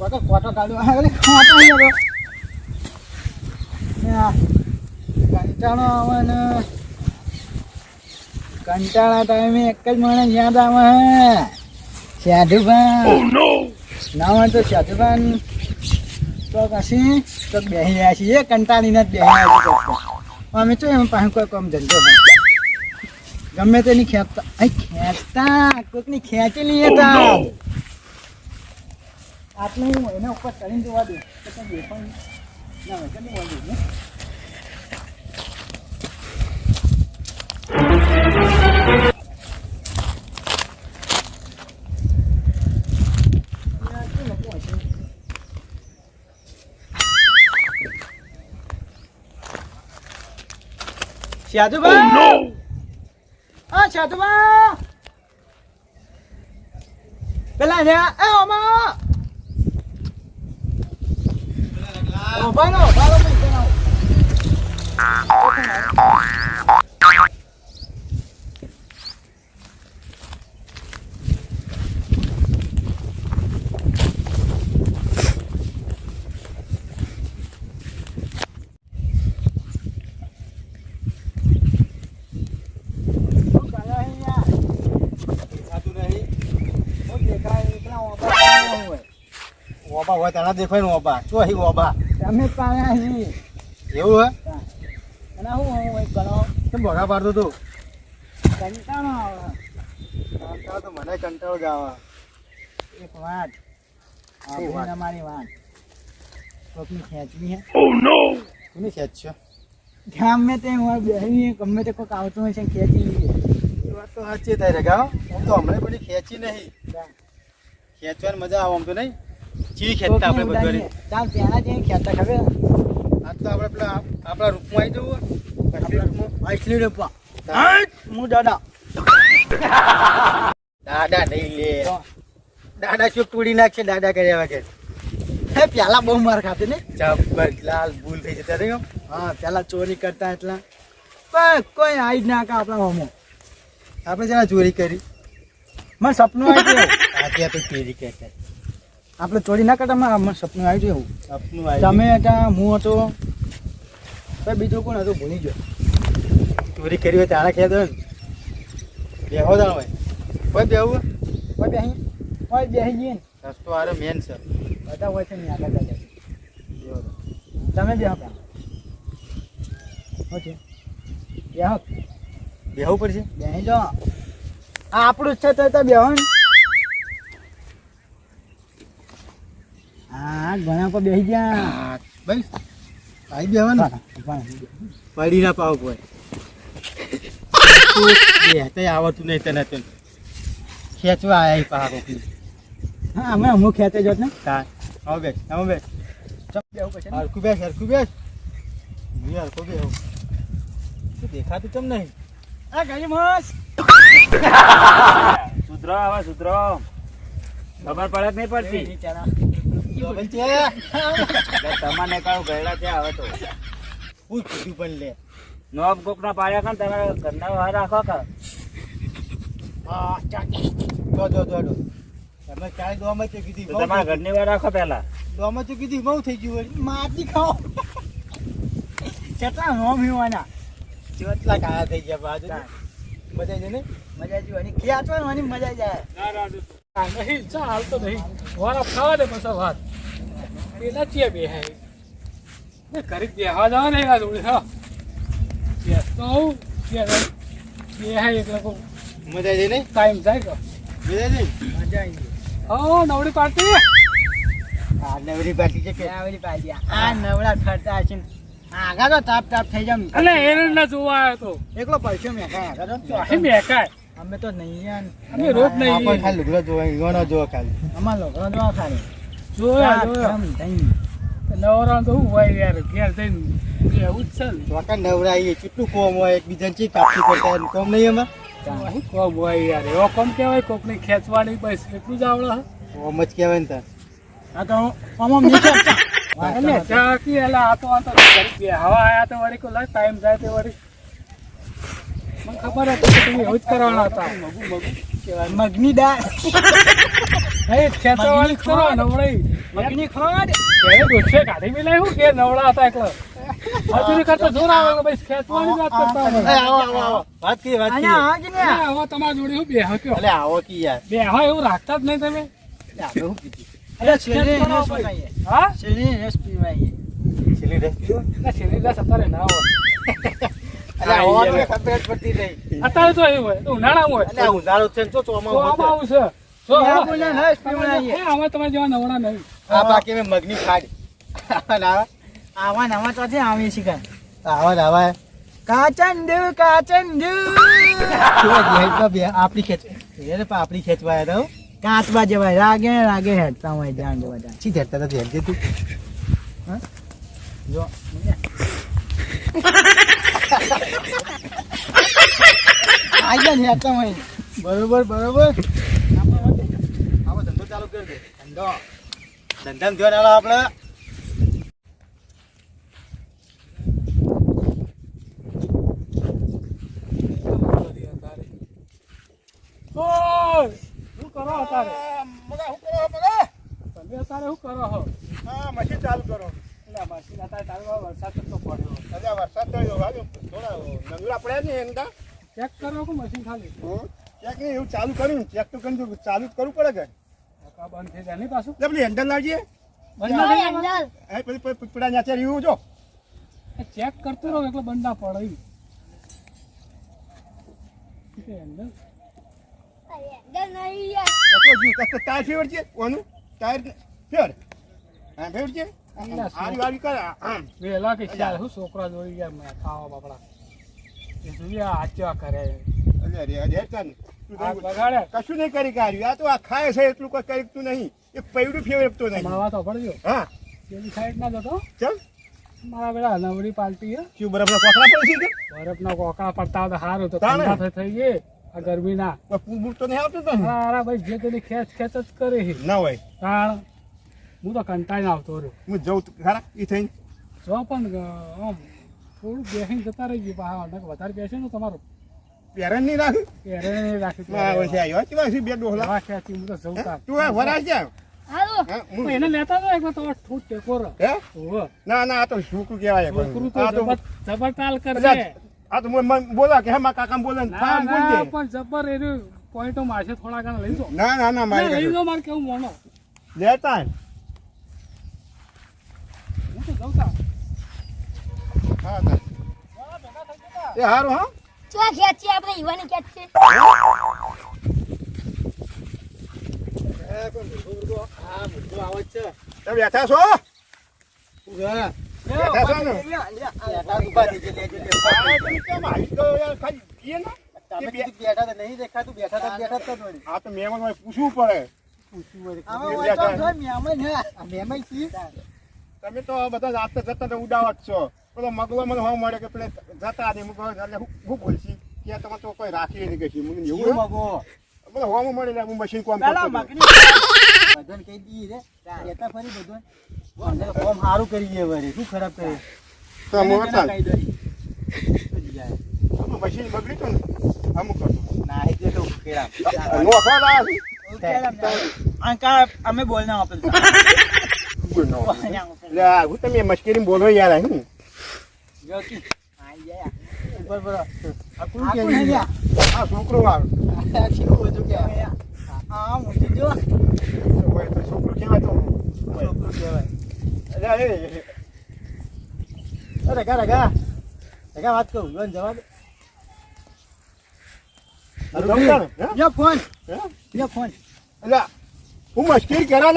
કોટો કોટો કાઢ્યો હા કંટાળો આવે ને કંટાળા ટાઈમે એક જ માણસ યાદ આવે સાધુભાન ના હોય તો સાધુભાન તો કશી તો બેસી રહ્યા છીએ કંટાળીને જ બેસી રહ્યા અમે તો એમ પાસે કોઈ કામ ધંધો. ગમે તેની ખેંચતા અહીં ખેંચતા કોઈકની ખેંચી લઈએ તા આટલું હું એના ઉપર ચડીને જોવા દઉં તો કંઈ દેખાય પણ ના હોય કંઈ જોવા દઉં સાધુભાઈ હા સાધુભાઈ પેલા ને એ ઓમા ઓ ભાઈ નો ભાઈ. ઓબા હોય તારા દેખાય ને ઓબા શું અહીં ઓબા તમે પાયા છીએ. એવું હે? અને હું હું એક ગણો કેમ ભગા પાડતો તું? કંટાળો આવે. કંટાળો તો મને કંટાળો જ આવે. એક વાત. શું વાત? આ મારી વાત. કોકની ખેંચવી હે? કોની ખેંચ છે? ગમે તે હું બેહી ગમે તે કોઈક આવતું હોય છે ખેંચી લઈએ. એ વાત તો સાચી થાય રે ગાવ હું તો હમણાં બધી ખેંચી નહીં. ખેંચવાની મજા આવે આમ તો નહીં? ચી ખેંચતા આપણે બધું. ચાલ પહેલા જઈને ખેંચતા ખબર? આ તો આપણે પેલા આપણા રૂપમાં આવી જવું કશ્મીર રૂપમાં. હું દાદા. દાદા નહીં લે. દાદા શું તોડી નાખશે? દાદા કર્યા વગર. હે પેલા બહુ માર ખાતે ને? જબર લાલ ભૂલ થઈ જતા રહ્યો હા. પેલા ચોરી કરતા એટલા. કોઈ કોઈ આવી જ ના કા આપણા હોમો આપણે જરા ચોરી કરી. મને સપનું આવી ગયું. આજે આપણે ચોરી કરતા. આપણે ચોરી ના કરતા મને સપનું આવી ગયું સપનું આવ્યું તમે ત્યાં હું હતો કોઈ બીજું કોણ હતું ભૂલી ગયો. ચોરી કરી હોય તારા કહેતો ને. બેહો તા હોય. કોઈ બેહવું? કોઈ બેહી? કોઈ બેહી જઈએ ને? રસ્તો આરો મેન છે. બધા હોય છે ને આગળ જતા તમે બેહો ત્યાં. ઓકે. બેહો. બેહવું પડશે? બેહી જો આ આપણું જ છે તો બેહો ને. હા ઘણા પર બેસી ગયા. ભાઈ ભાઈ આવી બેહવાનું પડી ના પાવ કોઈ. તે આવડતું નહીં તને તો ખેંચવા આયા પા કોકની હા અમે અમુક ખેંચે જોત ને. હા આવો બેસ આવો બેસ. હરખું બેસ હરખું બેસ. હું હરખું બેહું. દેખાતું ચમ નહીં? આ ગઈ મસ સુધરો આવે સુધરો. ખબર પડે નહીં પડતી. તમને કહું ગયડા છે હવે તો હું કીધું પણ લે નોબ કોક પાડ્યા કાન તમારા ઘરના બહાર રાખો કે જો જો. તમે ચાય દોમાં તો કીધી ઘરની બહાર રાખો પહેલા. દોમાં તો કીધી બહુ થઈ ગયું. માટી ખાઓ કેટલા હોમ હિવાના કેટલા કાયા થઈ ગયા બાજુ મજા છે ને મજા જીવાની ખેંચવાની મજા જાય નહીં ચા હાલ તો નહીં. વાળા ખાવા દે પછી વાત પેલા ચિયા બે હે ને કરી બેહવા જવા નહીં આ જોડે હા. બેસ તો બે હે એક કહું મજા ને? ટાઈમ થાય કે? મજા જઈ મજા આવી હા નવડી પાર્ટી. આ નવરી પાટી છે કે? નવડી પાર્ટી આ નવડા ફરતા છે ને. આગળ તો તાપ તાપ થઈ જમ અને એને ના જોવા આવ્યો તો. એકલો પૈસો મેં કાંઈ આગળ? તો મેકાય અમે તો નહીં અમે રોજ નહીં. આપણે ખાલી લુગડા જોવા ઈવાનો જોવા ખાલી અમાર લોકો જોવા ખાલી જોયા જોયા. નવરા તો હું હોય યાર ઘેર જઈને એવું જ છે ચોકા નવરા આવીએ કેટલું કોમ હોય એકબીજાને ચી કાપી કરતા. કોમ નહીં એમાં અહીં કોમ હોય યાર એવો કોમ કહેવાય કોકને ખેંચવાની બસ એટલું જ આવડે. કોમ જ કહેવાય ને તાર આ તો આમાં મેં ખેંચતા. વાત એટલે તો હતી. ચા કી એટલે આ તો આ તો બેહવા આયા તો વળી કોઈ ટાઈમ જાય તો વળી મને ખબર હતી કે તમે એવું જ કરવાના હતા. મગની દાળ નહીં ખેંચવાળી જ નવડાઈ મગની ખોડ. ત્યારે દોસ્તે કાઢી બી લાવ્યું કે નવડા હતા એટલે મજૂરી કરતા જોર આવે કે ભાઈ ખેંચવાની જ વાત કરતા આવો આવો આવો. વાત કરી વાત કરી અહીંયા આજ ને અરે તમારા જોડે હું બેહો અલે આવો કી યાર. બે હા એવું રાખતા જ નહીં તમે? કીધું? રસ પીવાઈએ. હા? છેલ્લે રસ પીવાઈએ. રેસ પીવો? છેલ્લી અત્યારે ના હોય. અત્યારે તો એવું હોય તો ઉનાળામાં હોય. ઉનાળો છે ને જો તો ચોમાસું આવું છે. આમાં તમારે જેવા નવડા નહીં. આ બાકી મેં મગની ખાડી. આવા નવા તો છે આવી શીખાય આવા આવા. કાચંડુ કાચંડુ કેવા ગયા તો બે આપણી ખેંચ એને પણ આપણી ખેંચવાયા હો. કાચબા જવાય રાગે રાગે હેડતા હોય જાણ જવા જાણ શી ધ્યાન તું જો આઈ ને હેડતા હોય બરોબર બરોબર. આવો ધંધો ચાલુ કરી દે. ધંધો. ધંધામાં ધ્યાન આલો આપણે શું કરો અત્યારે? મગા શું કરો મગા? તમે અત્યારે શું કરો હા મશીન ચાલુ કરો. વરસાદ તો પડ્યો? અલ્યા વરસાદ થયો હાલો થોડા નંગલા પડ્યા ને એમ ચેક કરો કે મશીન ખાલી? ચેક નહીં એવું ચાલુ કર્યું ચેક તો કરી દઉં. ચાલુ જ કરવું પડે કે? બંધ થઈ જાય નહીં પાછું? પેલી હેન્ડલ લાવજે પેલી રહ્યું જો. ચેક કરતો રહો એટલે બંધ ના પડે હેન્ડલ? તો તો ટાયર ફેવર છે કોનું ટાયર ફેર. હા ફેવર છે વહેલા કે ચાલ શું છોકરા જોઈ ગયા મેં ખાવા બાપડા. એ જોઈએ આ કરે. કશું નહીં કરી કાઢ્યું આ તો આ ખાય છે એટલું કોઈ કરી નહીં. એ પૈડું ફેવરતો નહીં. માવા તો પડજો હા. પેલી સાઈડ ના જતો. ચલ મારા પેલા નવરી પાલટી હે. શું બરાબર કોકરા પડે છે કે? બરફના કોકડા પડતા તો સારું તો. ઠંડા થઈ ગયે આ ગરમીના. કોઈ પૂર તો નહીં આવતું તો ને? અરે ભાઈ જે તેની ખેંચ ખેંચ જ કરે છે. ના હોય. કારણ હું તો કંટાળીને આવતો રહ્યો. હું જઉં તો ખરા એ થઈને? જો પણ આમ થોડું બેસીને જતા રહી ગયું નકર વધારે બેસે ને તમારું. પેરેન નહીં રાખ્યું પેરેન નહીં રાખ્યું ના હોય છે આવ્યો બે ડોહલા. ખેંચી હું તો જઉં? તું વરાજ જા એને લેતા હતા એકવાર તમારે ઠૂટ ટેકો રહે. હે? ના ના આ તો છોકરું કહેવાય છોકરું તો જબરતાલ કરશે આ તો બોલા કે હે મારા કાકા બોલે ને ના ફામ પણ જબર એનું પોઈન્ટો મારશે થોડા ઘણા લઈ ના ના ના મારે લઈ. દો મારે કેવું મોનો. લેતા હું તો જઉં તાર. હા ના. એ હારું હા ચો ખેંચી આપણે ઈવાની ખેંચી એ કોણ મોટું આ ભૂરગો આવે છે તમે બેઠા છો ઊભા. બેઠા છો ને બેઠા ઊભા થઈ. આ તમે કેમ આવી ગયો યાર? ખાલી પીએ ને? તમે બેઠા તો નહીં દેખાતું બેઠા તો બેઠા તો નહીં આ તો મેમન હોય પૂછવું પડે પૂછવું પડે થોય હે. આ મહેમાન છીએ. તમે તો બધા જાતે જતા તો ઉડાવત છો પેલો મગલો મને હોવા મળે કે પેલે જતા નહીં મગો એટલે હું હું બોલશી કે તમે તો કોઈ રાખી નહીં કશી મને એવું શું હે? મગો? મને હોવા મળે એટલે હું મશીન કોમ બધાને કહી દઈએ રે. કહેતા ફરી બધાને. અને સારું કરી દે વરી શું ખરાબ કરે તો હું જાય? આમાં મશીન બગડી તો ને અમુક હતું ના, એટલે તો ઉકેલા. નો છે. ઉકેલા અંકા અમે બોલના વાપરતા. કોઈ ન આ હું તમે મશ્કરી બોલો યાર હું છોકરો વાત કરું લોન જવા દે હું જમતા ને, હે? યો ફોન ફોન એટલે હું મશ્કરી કરા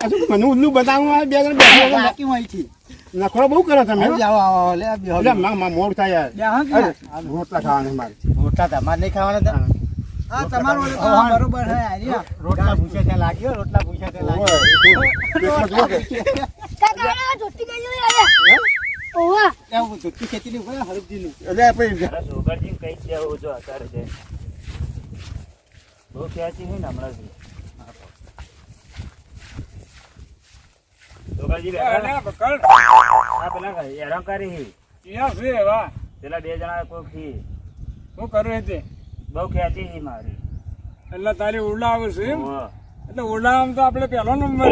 આ શું મને ઉલ્લુ બતાવું આ બે જણ બાકી હોય છે. નખરો બહુ કરો તમે જાઓ આવો લે આ એટલે માં મોડ થાય યાર. રોટલા ખાવાના મારે. રોટલા તમારે નહીં ખાવાના હા. તમારું ઓલું તો બરોબર હે આર્યા રોટલા ભૂસ્યા ત્યાં લાગ્યો રોટલા ભૂસ્યા ત્યાં લાગ્યો. કાકા ધોતી ગઈ અરે ઓવા. એવું ધોતી ખેતી ની ઉપર હરબજીનું એટલે આપણે સોગરજી કઈ દેવું જો અત્યારે છે. બહુ ખેંચી છે ને હમણાં પેલા હેરાન કરી પેલા બે જણા કોઈ થી શું કરે તે? બહુ ખેંચી છે મારી. એટલે તારી ઉડા આવે છે એમ? એટલે ઉડામ તો આપણે પહેલો નંબર.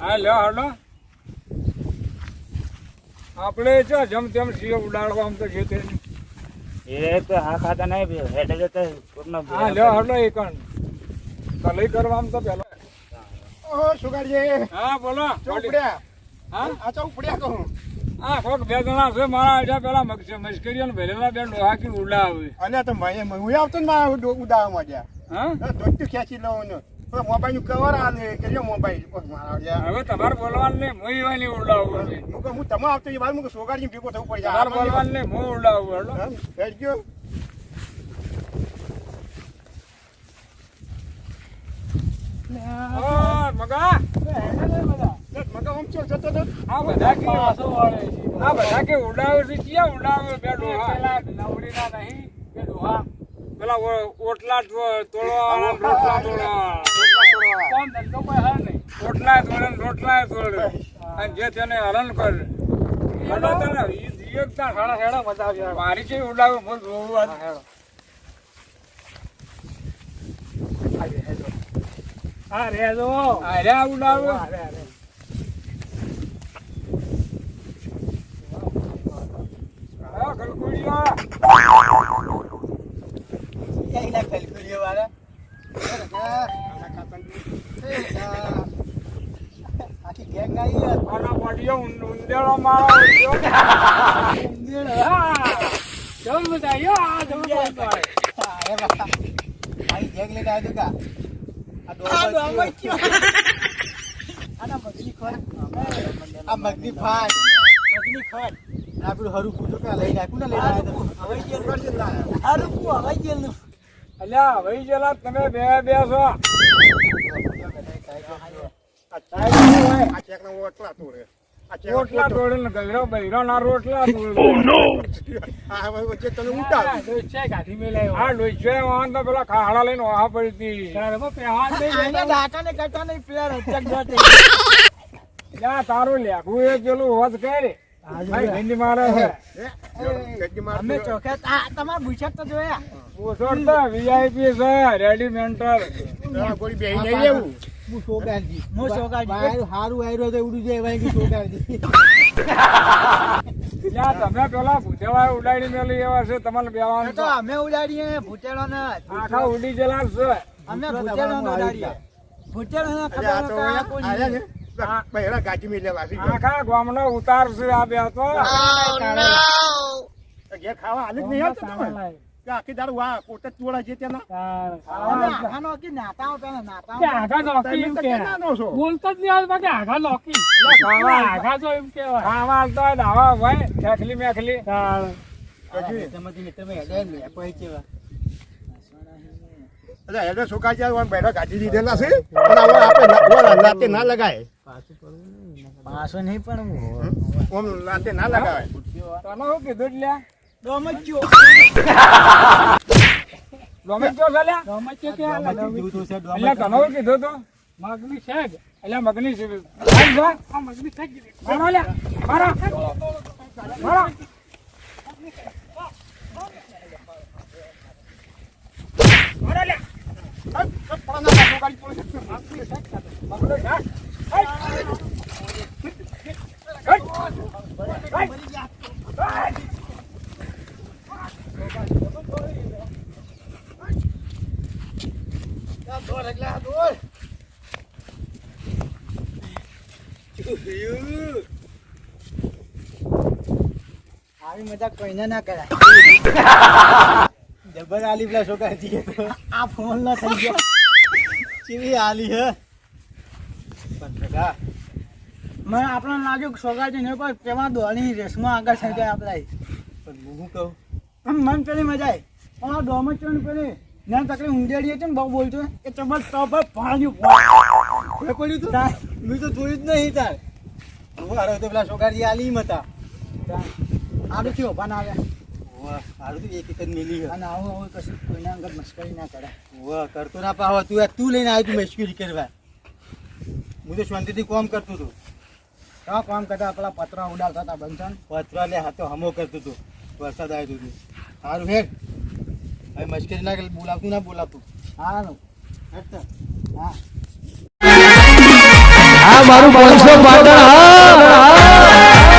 હા લ્યો હાલો. આપણે છે જેમ તેમ છીએ ઉડાડવા આમ તો છે તે. એ તો હા ખાતા નહીં હેઠે જતા કોકનો હા લ્યો હાલો એ કણ. કલઈ કરવા આમ તો પહેલો ઓહો સુગાડીએ. હા બોલો. ચોપડ્યા હા? આ ચોપડ્યા કહું હા? કોક બે જણા છે મારા આજા પેલા મસ્કરીઓ ને ભરેલા બે ડોહા કી ઉડા આવે અને તો મેં હું આવતો ને મારા હા? ખેંચી લઉં ને. મોબાઈલનું કવર આલે મોબાઈલ? હવે તમારે બોલવાનું નહીં હું એવાની ઉડાવું છે. હું હું તમે આવતો એ વાર હું સોગાડી ભેગો થવું પડે. તમારે બોલવાનું નહીં. હું ઉડાવું હેલો. હા, થઈ ગયો. મગા. મગા આમ ચો જતો તો આ બધા કે આ બધા કે ઉડાવે છે ક્યાં ઉડાવે બે ડોહા? પેલા નવરીના નહીં બે ડોહા. પેલા ઓટલા તો- તોડવા રોટલા તોડવા કોણ ધંધો કોઈ હાલ નહીં. રોટલા તોડે રોટલા તોડે અને જે તેને હરણ કરે. મારી છે ઉડાવે હું જોવું હા રે જો. અરે રે હા ગલગુડિયા એના કલકુલીઓ વાળા આખી ગેંગ આવી આના પાટીઓ ઉં- ઉંદેડો મારો ઉંદેડો. હા. જમ બધા યો આ જમ બધા. આવી ગેંગ લઈને આવ્યો કા આ ડોમર થયો. આના મગની ફાટ મગની ખોટ આપણું હરું પૂછો કા લઈ આવ્યું ને લઈને આવ્યો હવાઈ ગયેલ હરું પૂ હવાઈ ગયેલનું અલ્યા વહી ગયેલા તમે બે બે છો આ તારું લેખું એ પેલું હોત કરે અમે ચોખા આ તમારા ભૂસક તો જોયા વીઆઈપી રેડીમેન્ટર ગોળી બેહી લેવું હું સોગાજી હું સોગાજી હારું આયરો તો ઉડી જાય એવાય કે સોગાજી યા તમે પેલા ભૂતેવા ઉડાડી મેલી એવા છે તમારે બેવાનું તો અમે ઉડાડીએ ભૂટેલો ને આખા ઉડી ગયેલા છે. અમે ભૂટેલો ને ઉડાડીએ. ભૂટેલો ને આ ખબર તો નતા કોણ આયા ને બહેરા ગાજી મેં લેવા આખા ગામનો ઉતાર છે આ બે તો. ઘેર ખાવા હાલે જ નહીં આવતો આખી દારૂ વા પોતે જ તોડા છે ત્યાંના અમે આખાનો કે નાતાઓ પેલા નાતાઓ તમે તો કેનાનો છો? ખાવા તો દાવા ભાઈ ખેખલી મેખલી તમે તમે હેડે લે પછી કેવા અરે હેડો છોકરા જ્યાં બહેરા ગાજી દીધેલા છે? પણ હવે આપણે ના- ઓલા લાતે ના લગાય. પાછો નહીં પણ ઓમ લાતે ના લગાવાય. તને શું કીધું લ્યા ડોમચ્યો ગમે તો છે લ્યા એટલે શું કીધું તું. મગની એટલે આ મારો મારો. આવી મજાક કોઈને ના કરાય. જબર આલી પેલા છોકરા જીએ તો આ ફોન ના થઈ ગયો. ચીવી આલી હે? પણ કાકા, મને આપણને લાગ્યું કે સોગાજી ને પણ તેમાં દોડની રેસમાં આગળ થઈ ગયા આપણે પણ હું કહું? આમ મન પેલી મજા આવી પણ આ ચોન છે ને પેલી ના તકલી ઊંડેડી હતી ને બહુ બોલતો એ તમારે પાણી કોઈ પડ્યું તું મેં તો જોયું જ નહીં તાર. હું હારો તો પેલા સોગાજી આલી મતા આડુથી ઊભા ના આવ્યા આડુથી એક એક મેલી અને આવું આવું કશું કોઈના અંગત મશ્કરી ના કરે. હોવા કરતો ના પાવા તું તું લઈને આવ્યો તું કરવા. હું તો શાંતિથી કોમ કરતો હતો. ક્યાં કામ કરતા પેલા પતરા ઉડાડતા હતા બંધન. પતરા ને હાથો હમો કરતો હતો. વરસાદ આવ્યો હતો સારું હેડ. હવે મશ્કરી બોલાવતું ના બોલાવતું. હા. આ મારું પાંચસો પાટણ હા.